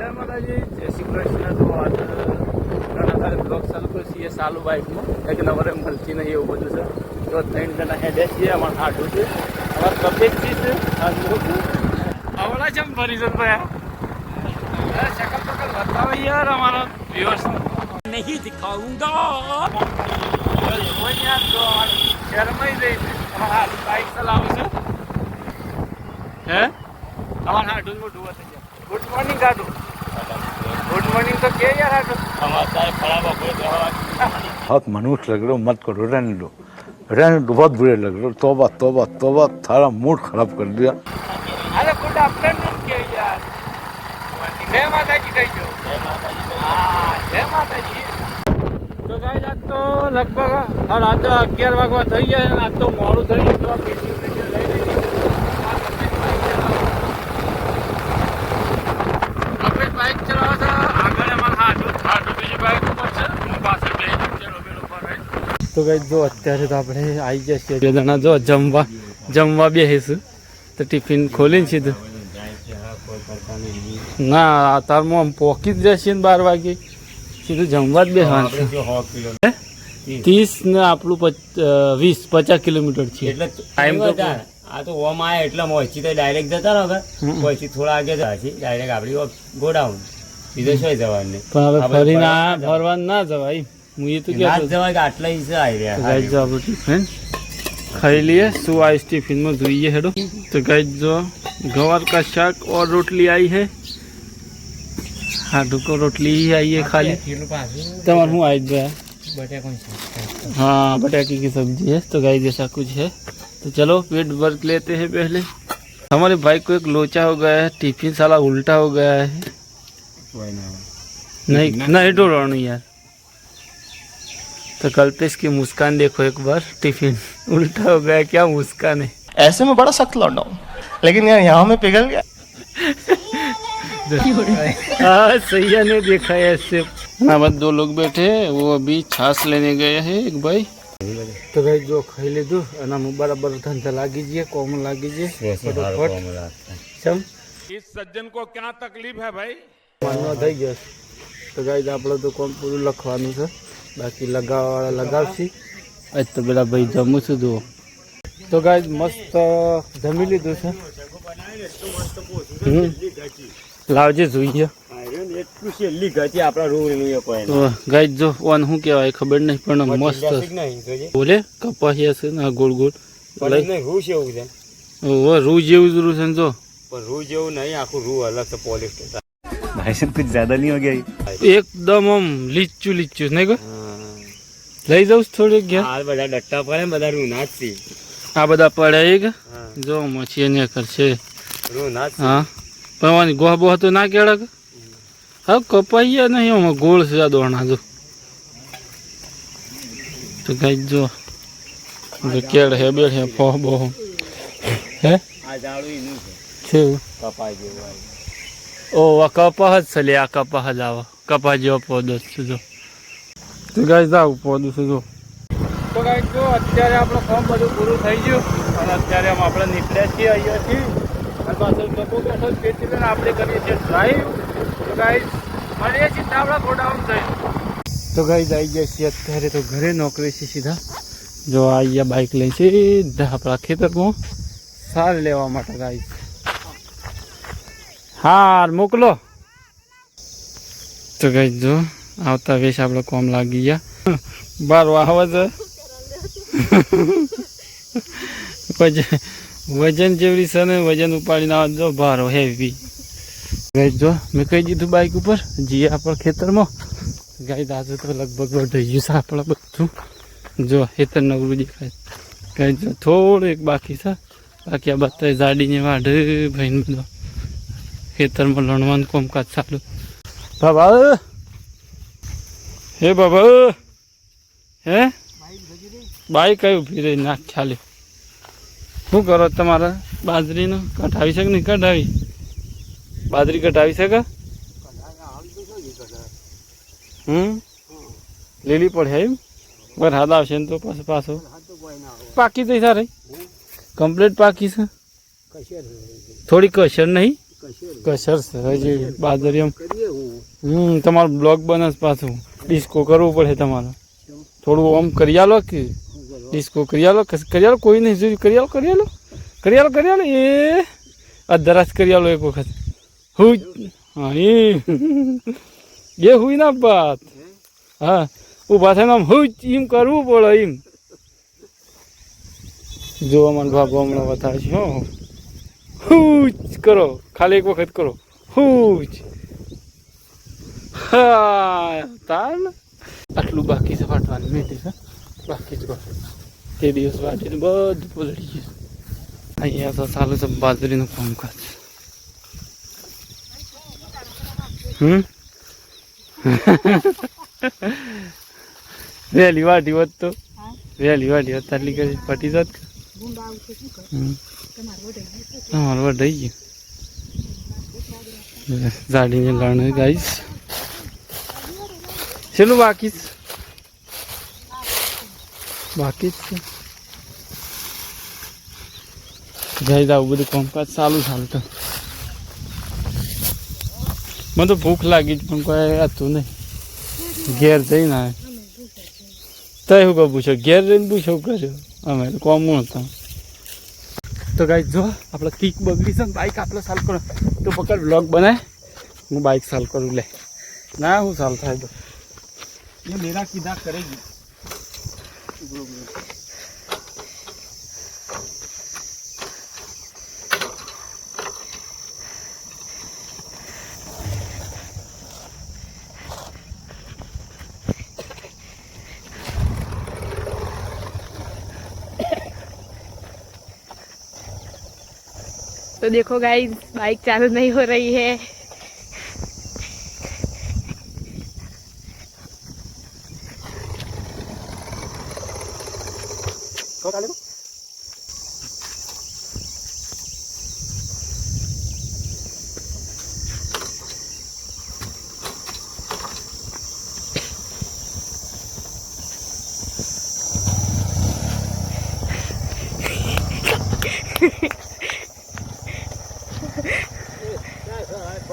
જય માતાજી જય શ્રી કૃષ્ણ. તો આજે ઘણા તારે બ્લોગ ચાલુ કર્યો છીએ સાલું બાઇકમાં એક નવરે મળતી નહીં એવું બધું છે. તો ત્રણ જણા હેડે છીએ અમારે આઠું છે. અમારે તબિયતથી છે. આવડા છે છે ભાઈ. શકલ બકલ બતાવો યાર અમારા વ્યુઅર્સ નહીં દિખાઉંગા. યાર તો શરમાઈ જઈ અમારા બાઇક ચલાવું છે. હે? અમારા હાડું મોટું હતું ગુડ મોર્નિંગ ગાડું. ગુડ મોર્નિંગ તો કે યાર હાડું बहुत मनुष्य लग रहे हो मत करो रहने दो रहने दो बहुत बुरे लग रहे हो तोबा तोबा तोबा सारा मूड खराब कर दिया અરે ગુડ આફ્ટરનૂન કે યાર જય માતાજી કહીજો હા જય માતાજી તો ગાઈસ આજ તો લગભગ હા રાત અગિયાર વાગવા થઈ ગયા છે અને આજ તો મોડું થઈ ગયું તો ગાઈસ જો અત્યારે તો આપણે આવી જશે બે જણા જો જમવા જમવા બેસીશું તો ટિફિન ખોલીને સીધું. ના અત્યારમાં આમ પોકી જ જશે ને બાર વાગે. સીધું જમવા જ બેસવાનું? ત્રીસ ને આપણું વીસ પચાસ કિલોમીટર છે. એટલે ટાઈમ તો આ તો ઓમ આયા એટલે મોચી તો ડાયરેક્ટ જતા રહો પછી થોડા આગે જશે ડાયરેક્ટ આપણી ગોડાઉન. બીજો શું જવાનું પણ હવે ફરીને ફરવા ફરવાનું ના જવાય. હું એ તો ના જ કહેતો જવાય કે આટલા હિસ્સે આવી તો રહ્યા ગાઈસ જો આપણું ટિફિન ખાઈ लिए શું आइस टिफिन में જોઈએ હેડો તો गाइस जो गवार का शाक और रोटली आई है हाडू को रोटली ही आई है खाली તમારે શું આવી ગયા हाँ बटाके की सब्जी है तो गाइस ऐसा कुछ है तो चलो पेट भर के लेते हैं पहले हमारे भाई को एक लोचा हो गया है टिफिन साला उल्टा हो गया है नहीं नहीं डोड़ाना यार तो कल्पेश की मुस्कान देखो एक बार टिफिन उल्टा हो गया क्या मुस्कान है ऐसे में बड़ा सख्त लौंडा हूँ लेकिन यार यहाँ में पिघल गया हाँ सही है नहीं देखा है ऐसे हमारे बाद दो लोग बैठे हैं वो अभी छाछ लेने गए हैं एक भाई તો ભાઈ જો ખાઈ લીધું અને આમ બરાબર ધંધા લાગી જઈએ કોમ લાગી જઈએ ફટોફટ ચમ इस सज्जन को क्या तकलीफ है भाई માનવા થઈ ગયો છે. તો ગાઈ આપણે તો કોમ પૂરું લખવાનું છે બાકી લગાવવાવાળા લગાવશે આજ તો પેલા ભાઈ જમું છું જુઓ તો ગાઈ મસ્ત જમી લીધું છે હમ. લાવજે જોઈએ એટલું છેલ્લી ગતિ આપણા રૂમ એનું એ કોઈ તો ગાઈ જો ઓન શું કહેવાય ખબર નહીં પણ મસ્ત નહીં જોજે. બોલે કપાસિયા છે ને આ ગોળ ગોળ પણ લઈ નહીં, રૂ જેવું છે ઓહો, રૂ જેવું જ રૂ છે ને જો પણ રૂ જેવું નહીં આખું રૂ અલગ છે પોલિશ भाई साहब कुछ ज्यादा नहीं हो गया એકદમ આમ લીચું લીચું નહીં કો લઈ જાઉં થોડીક ઘેર. આ બધા ડટ્ટા પડે બધા રૂ ના જ છે. આ બધા પડે એક જો મછી ને કરશે રૂ ના જ છે. હા. પણ ગોહ બોહ તો ના કેળક? હા કપાઈએ નહીં એમાં ગોળ છે આ દોણા જો. તો કઈ જો કેળ હે બેળ હે ફોહ બોહ હે? આ જાળું એનું છે. છે કપાઈ જેવું ઓ કપાહ જ છે લે આ કપાહ જ આવો. કપાહ જેવો પોદો છે જો. તો ગાઈસ જાવ પહોંચું છું જો તો ગાઈસ જો, અત્યારે આપણો ફોર્મ બધું પૂરું થઈ ગયું અને અત્યારે આમ આપણે નીકળ્યા છીએ અહીંયાથી. અને પાછળ કપો બેઠો લઈને આપણે કરીએ છીએ ડ્રાઈવ તો ગાય મળીએ છીએ આપણા ગોડાઉન થઈ તો ગાઈસ આવી ગયા છીએ અત્યારે તો ઘરે નોકરી છે સીધા. જો અહીંયા બાઇક લઈ સીધા આપણા ખેતરમાં. સાર લેવા માટે ગાઈસ હાર, મોકલો. તો ગાઈસ જો. આવતા વેશ આપણે કોમ લાગી ગયા. બાર આવે છે. વજન વજન જેવડી છે ને વજન ઉપાડીને આવે જો ભારો હેવી ગાય જો મેં કહી દીધું બાઇક ઉપર જઈએ આપણે ખેતરમાં. ગાય દાદુ તો લગભગ વઢી ગયું છે આપણે બધું. જો ખેતર નવરું દેખાય. ગાય જો થોડું એક બાકી છે. બાકી આ બધા જાડીને વાઢ ભાઈને બધો. ખેતરમાં લણવાનું કોમકાજ ચાલુ. બાબા હે બાબા હે? બાઈક કઈ ઊભી રહી નાખ ખ્યાલે? શું કરો તમારા? બાજરીનો કઢાવી શકે નહીં કઢાવી બાજરી કઢાવી શકે હમ? લીલી પડે એમ? વરસાદ આવશે ને તો પાછો પાછો. પાકી જઈ સારી કમ્પ્લીટ પાકી છે? થોડી કસર નહીં? કસર છે હજી બાદરિયમ હમ, તમારો બ્લોગ બને પાછું. ડિસ્કો કરવું પડે તમારે. થોડું આમ કરી આલો કે ડિસ્કો કરી આલો કરી આલો? કોઈ નહીં જોયું કરી આલો કરી આલો. કરી આલો કરી આલો? એ અધરાશ કરી આલો એક વખત. હું હા એ. એ હુઈ ના બાત હા? ઊભા થઈને આમ હું એમ કરવું પડે એમ. જો મને બાબો હમણાં વધારે છે હું. હુજ કરો. ખાલી એક વખત કરો. હું ને આટલું બાકી છે વાટવાનું મેં છે બાકી જ તે દિવસ વાટીને બધું પલળી ગયું અહીંયા તો ચાલુ છે બાજરીનું કામકાજ હમ? વહેલી વાટી હોત તો. વહેલી વાટી હોત તારલી કરી ફટી જાત તમારું વઢાઈ ગયું જાડીને લાણ ગાઈશ છેલ્લું બાકી બાકી જ છે જાય આવું બધું કામકાજ ચાલુ ચાલુ તો. મને તો ભૂખ લાગી જ, પણ કોઈ હતું નહીં. ઘેર જઈને આવે તો શું કહું પૂછો ઘેર જઈને પૂછો કર્યો? અમે કોમું હતા. તો ગાઈ જો આપણે કિક બગડી છે બાઇક આપણે સાલ કરો. તો પકડ બ્લોગ બનાય. હું બાઇક સાલ કરું, લે. ના, હું સાલ થાય તો. ये मेरा सीधा करेगी? तो देखो गाइस बाइक चालू नहीं हो रही है।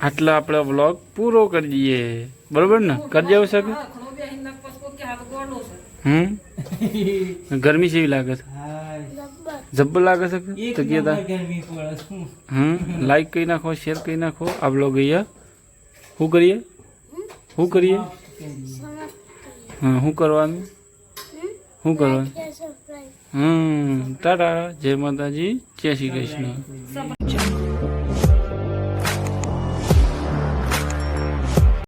આટલો આપણો વ્લોગ પૂરો કરી દઈએ બરોબર ને કરી દેવું છે હમ ગરમી જેવી લાગે છે જબ્બર લાગે છે તકીએ હમ લાઈક કરી નાખો શેર કરી નાખો આ વ્લોગ અહીંયા શું કરીએ શું કરીએ હા શું કરવાનું શું કરવાનું હમ તારા જય માતાજી જય શ્રી કૃષ્ણ